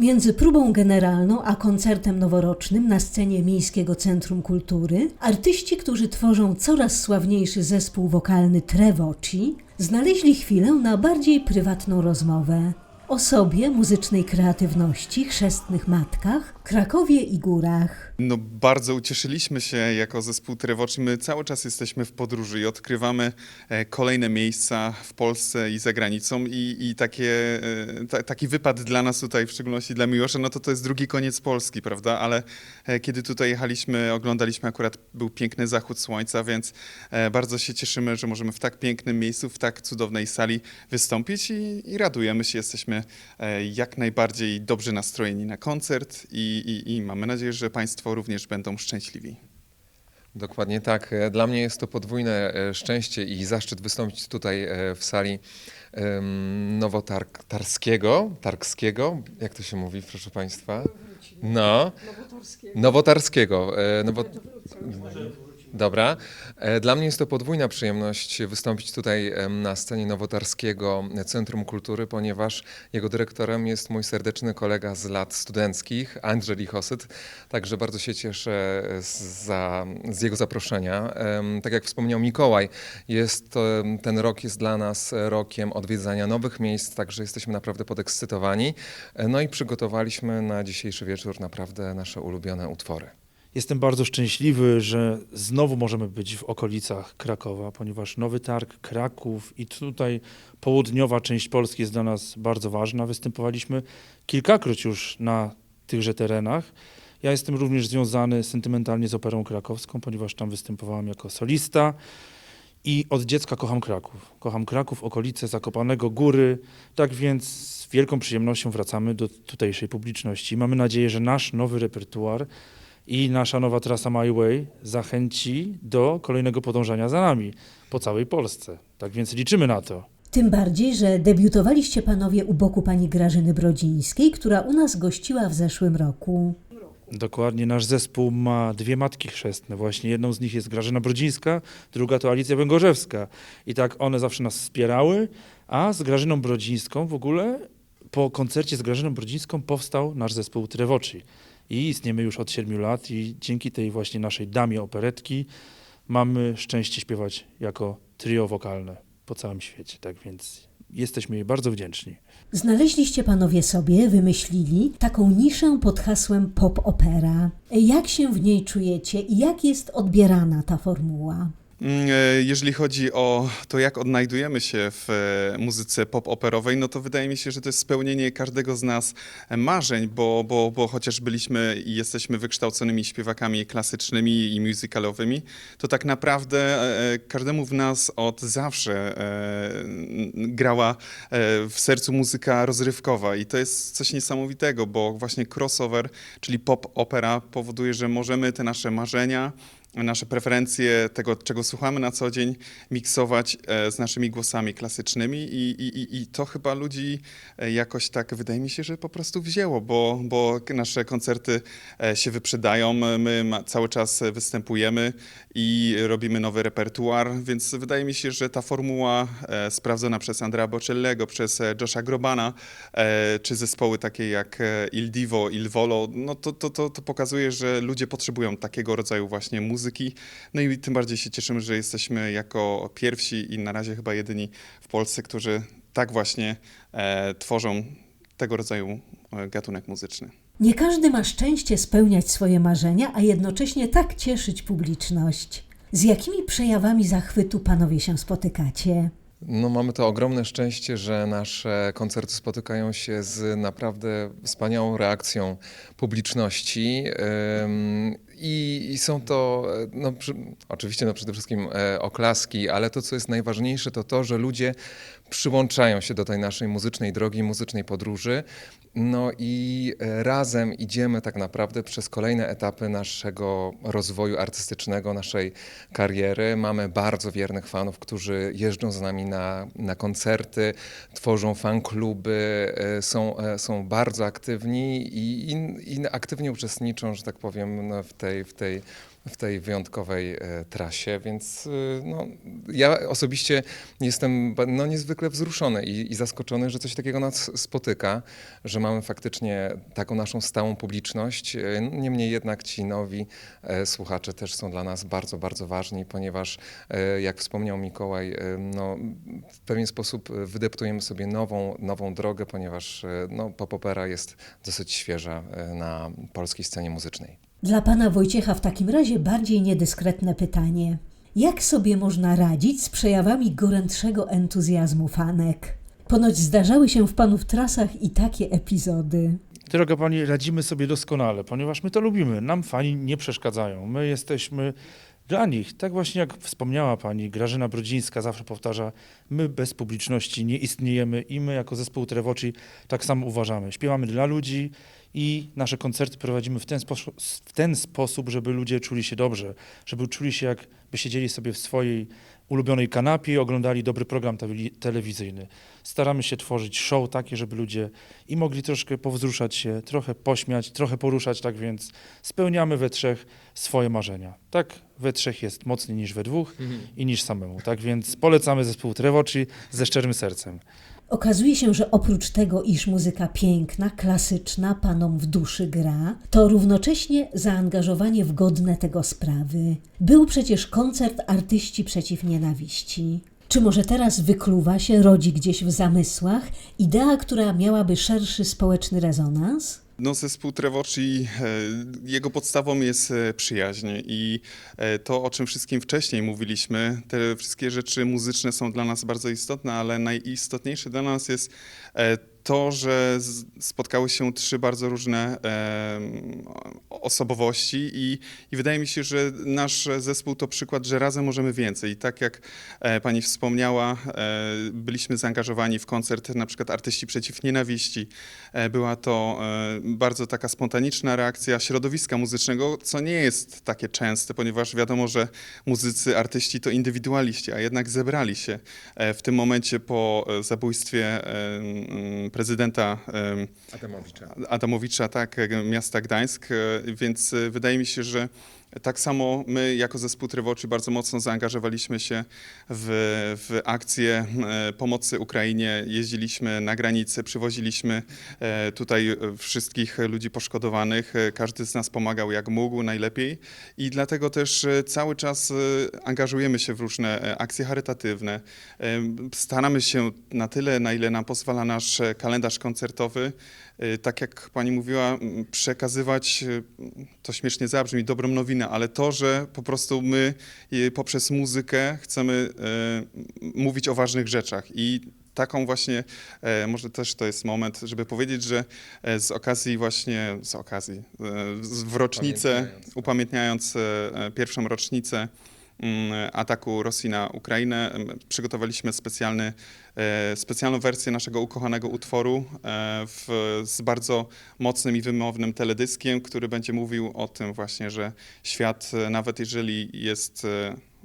Między próbą generalną a koncertem noworocznym na scenie Miejskiego Centrum Kultury artyści, którzy tworzą coraz sławniejszy zespół wokalny Trevoci, znaleźli chwilę na bardziej prywatną rozmowę o sobie, muzycznej kreatywności, chrzestnych matkach, Krakowie i górach. No bardzo ucieszyliśmy się jako zespół Trevoci. My cały czas jesteśmy w podróży i odkrywamy e, kolejne miejsca w Polsce i za granicą i, i takie, e, ta, taki wypad dla nas tutaj, w szczególności dla Miłosza, no to to jest drugi koniec Polski, prawda? Ale e, kiedy tutaj jechaliśmy, oglądaliśmy akurat, był piękny zachód słońca, więc bardzo się cieszymy, że możemy w tak pięknym miejscu, w tak cudownej sali wystąpić i, i radujemy się. Jesteśmy e, jak najbardziej dobrze nastrojeni na koncert i, i, i mamy nadzieję, że Państwo również będą szczęśliwi. Dokładnie tak. E, Dla mnie jest to podwójne e, szczęście i zaszczyt wystąpić tutaj w sali Nowotarskiego, Targskiego, jak to się mówi, proszę Państwa? No, Nowotarskiego. e, Nowo... Dobra. E, Dla mnie jest to podwójna przyjemność wystąpić tutaj na scenie Nowotarskiego Centrum Kultury, ponieważ jego dyrektorem jest mój serdeczny kolega z lat studenckich, Andrzej Lichosyt. Także bardzo się cieszę z, za, z jego zaproszenia. Tak jak wspomniał Mikołaj, jest ten rok jest dla nas rokiem odwiedzania nowych miejsc, także jesteśmy naprawdę podekscytowani. E, No i przygotowaliśmy na dzisiejszy wieczór naprawdę nasze ulubione utwory. Jestem bardzo szczęśliwy, że znowu możemy być w okolicach Krakowa, ponieważ Nowy Targ, Kraków i tutaj południowa część Polski jest dla nas bardzo ważna. Występowaliśmy kilkakroć już na tychże terenach. Ja jestem również związany sentymentalnie z Operą Krakowską, ponieważ tam występowałem jako solista i od dziecka kocham Kraków. Kocham Kraków, okolice Zakopanego Góry, tak więc z wielką przyjemnością wracamy do tutejszej publiczności. Mamy nadzieję, że nasz nowy repertuar i nasza nowa trasa My Way zachęci do kolejnego podążania za nami po całej Polsce. Tak więc liczymy na to. Tym bardziej, że debiutowaliście panowie u boku pani Grażyny Brodzińskiej, która u nas gościła w zeszłym roku. Dokładnie, nasz zespół ma dwie matki chrzestne. Właśnie jedną z nich jest Grażyna Brodzińska, druga to Alicja Węgorzewska. I tak one zawsze nas wspierały, a z Grażyną Brodzińską w ogóle po koncercie z Grażyną Brodzińską powstał nasz zespół Trevoci. I istniemy już od siedmiu lat i dzięki tej właśnie naszej damie operetki mamy szczęście śpiewać jako trio wokalne po całym świecie. Tak więc jesteśmy jej bardzo wdzięczni. Znaleźliście panowie sobie, wymyślili taką niszę pod hasłem pop opera. Jak się w niej czujecie i jak jest odbierana ta formuła? Mm, e, Jeżeli chodzi o to, jak odnajdujemy się w e, muzyce pop-operowej, no to wydaje mi się, że to jest spełnienie każdego z nas e, marzeń, bo, bo, bo chociaż byliśmy i jesteśmy wykształconymi śpiewakami klasycznymi i musicalowymi, to tak naprawdę każdemu w nas od zawsze grała w sercu muzyka rozrywkowa. I to jest coś niesamowitego, bo właśnie crossover, czyli pop-opera powoduje, że możemy te nasze marzenia, nasze preferencje tego, czego słuchamy na co dzień, miksować e, z naszymi głosami klasycznymi i, i, i- to chyba ludzi e, jakoś tak, wydaje mi się, że po prostu wzięło, bo, bo nasze koncerty e, się wyprzedają, my cały czas występujemy i robimy nowy repertuar, więc wydaje mi się, że ta formuła sprawdzona przez Andrea Bocellego, przez Josha Grobana, czy zespoły takie jak Il Divo, Il Volo, no to, to, to, to pokazuje, że ludzie potrzebują takiego rodzaju właśnie muzyki. No i tym bardziej się cieszymy, że jesteśmy jako pierwsi i na razie chyba jedyni w Polsce, którzy tak właśnie e, tworzą tego rodzaju e, gatunek muzyczny. Nie każdy ma szczęście spełniać swoje marzenia, a jednocześnie tak cieszyć publiczność. Z jakimi przejawami zachwytu panowie się spotykacie? No, mamy to ogromne szczęście, że nasze koncerty spotykają się z naprawdę wspaniałą reakcją publiczności. I, i są to e, no, przy, oczywiście no, przede wszystkim e, oklaski, ale to, co jest najważniejsze, to to, że ludzie przyłączają się do tej naszej muzycznej drogi, muzycznej podróży. No i e, razem idziemy tak naprawdę przez kolejne etapy naszego rozwoju artystycznego, naszej kariery. Mamy bardzo wiernych fanów, którzy jeżdżą z nami na, na koncerty, tworzą fan-kluby, e, są, e, są bardzo aktywni i, i, i aktywnie uczestniczą, że tak powiem, no, w, tej, w tej w tej wyjątkowej e, trasie, więc e, no, ja osobiście jestem no, niezwykle wzruszony i, i zaskoczony, że coś takiego nas spotyka, że mamy faktycznie taką naszą stałą publiczność. E, Niemniej jednak ci nowi słuchacze też są dla nas bardzo, bardzo ważni, ponieważ jak wspomniał Mikołaj, no, w pewien sposób wydeptujemy sobie nową, nową drogę, ponieważ no, pop opera jest dosyć świeża na polskiej scenie muzycznej. Dla pana Wojciecha w takim razie bardziej niedyskretne pytanie. Jak sobie można radzić z przejawami gorętszego entuzjazmu fanek? Ponoć zdarzały się w panów trasach i takie epizody. Droga Pani, radzimy sobie doskonale, ponieważ my to lubimy. Nam fani nie przeszkadzają. My jesteśmy dla nich. Tak właśnie jak wspomniała Pani, Grażyna Brodzińska zawsze powtarza, my bez publiczności nie istniejemy i my jako zespół Trevoci tak samo uważamy. Śpiewamy dla ludzi i nasze koncerty prowadzimy w ten, w ten sposób, żeby ludzie czuli się dobrze, żeby czuli się jakby siedzieli sobie w swojej ulubionej kanapie i oglądali dobry program telewizyjny. Staramy się tworzyć show takie, żeby ludzie i mogli troszkę powzruszać się, trochę pośmiać, trochę poruszać, tak więc spełniamy we trzech swoje marzenia. Tak, we trzech jest mocniej niż we dwóch i niż samemu. Tak więc polecamy zespół Trevoci ze szczerym sercem. Okazuje się, że oprócz tego, iż muzyka piękna, klasyczna, panom w duszy gra, to równocześnie zaangażowanie w godne tego sprawy. Był przecież koncert Artyści Przeciw Nienawiści. Czy może teraz wykluwa się, rodzi gdzieś w zamysłach idea, która miałaby szerszy społeczny rezonans? No, zespół Trevoci, e, jego podstawą jest e, przyjaźń. I e, to, o czym wszystkim wcześniej mówiliśmy, te wszystkie rzeczy muzyczne są dla nas bardzo istotne, ale najistotniejsze dla nas jest to, że spotkały się trzy bardzo różne osobowości i, i wydaje mi się, że nasz zespół to przykład, że razem możemy więcej. I tak jak e, pani wspomniała, e, byliśmy zaangażowani w koncert na przykład Artyści Przeciw Nienawiści. E, Była to bardzo taka spontaniczna reakcja środowiska muzycznego, co nie jest takie częste, ponieważ wiadomo, że muzycy, artyści to indywidualiści, a jednak zebrali się w tym momencie po zabójstwie prezydenta Adamowicza. Adamowicza, tak, miasta Gdańsk, e, więc e, wydaje mi się, że tak samo my jako zespół Trywoczy bardzo mocno zaangażowaliśmy się w, w akcje e, pomocy Ukrainie. Jeździliśmy na granicę, przywoziliśmy e, tutaj wszystkich ludzi poszkodowanych. E, Każdy z nas pomagał jak mógł, najlepiej i dlatego też cały czas angażujemy się w różne akcje charytatywne. Staramy się na tyle, na ile nam pozwala nasz kalendarz koncertowy, tak jak pani mówiła, przekazywać, to śmiesznie zabrzmi, dobrą nowinę, ale to, że po prostu my e, poprzez muzykę chcemy e, mówić o ważnych rzeczach i taką właśnie, e, może też to jest moment, żeby powiedzieć, że z okazji właśnie, z okazji, w rocznicę, Upamiętniając. upamiętniając e, e, pierwszą rocznicę ataku Rosji na Ukrainę, przygotowaliśmy specjalny, e, specjalną wersję naszego ukochanego utworu e, w, z bardzo mocnym i wymownym teledyskiem, który będzie mówił o tym właśnie, że świat, e, nawet jeżeli jest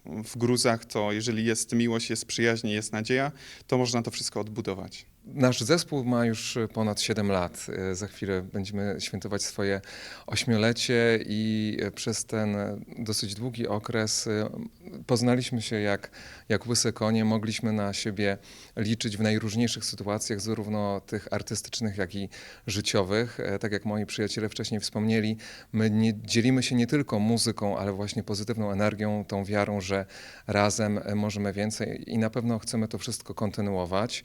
w gruzach, to jeżeli jest miłość, jest przyjaźń, jest nadzieja, to można to wszystko odbudować. Nasz zespół ma już ponad 7 lat. E, Za chwilę będziemy świętować swoje ośmiolecie i e, przez ten dosyć długi okres e, poznaliśmy się jak, jak łyse konie. Mogliśmy na siebie liczyć w najróżniejszych sytuacjach, zarówno tych artystycznych, jak i życiowych. Tak jak moi przyjaciele wcześniej wspomnieli, my nie, dzielimy się nie tylko muzyką, ale właśnie pozytywną energią, tą wiarą, że razem możemy więcej i na pewno chcemy to wszystko kontynuować.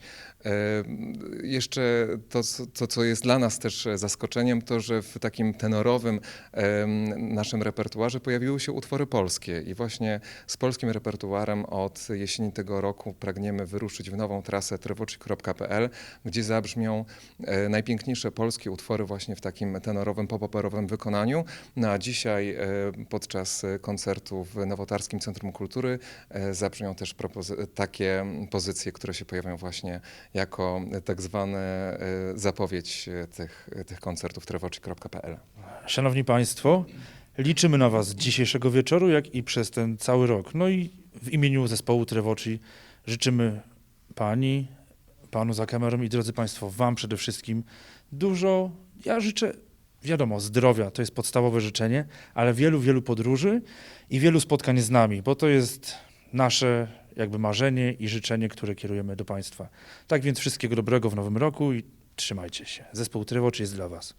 Jeszcze to, to, co jest dla nas też zaskoczeniem, to, że w takim tenorowym naszym repertuarze pojawiły się utwory polskie i właśnie z polskim repertuarem od jesieni tego roku pragniemy wyruszyć w nową trasę trevoci.pl, gdzie zabrzmią e, najpiękniejsze polskie utwory właśnie w takim tenorowym, popoperowym wykonaniu. No a dzisiaj e, podczas koncertu w Nowotarskim Centrum Kultury e, zabrzmią też takie pozycje, które się pojawią właśnie jako tak zwane e, zapowiedź e, tych, tych koncertów trevoci.pl. Szanowni Państwo, liczymy na Was dzisiejszego wieczoru, jak i przez ten cały rok. No i w imieniu zespołu Trevoci życzymy Pani, Panu za kamerą i drodzy Państwo, Wam przede wszystkim dużo, ja życzę wiadomo, zdrowia to jest podstawowe życzenie, ale wielu, wielu podróży i wielu spotkań z nami, bo to jest nasze jakby marzenie i życzenie, które kierujemy do Państwa. Tak więc wszystkiego dobrego w nowym roku i trzymajcie się. Zespół Trewoczy jest dla Was.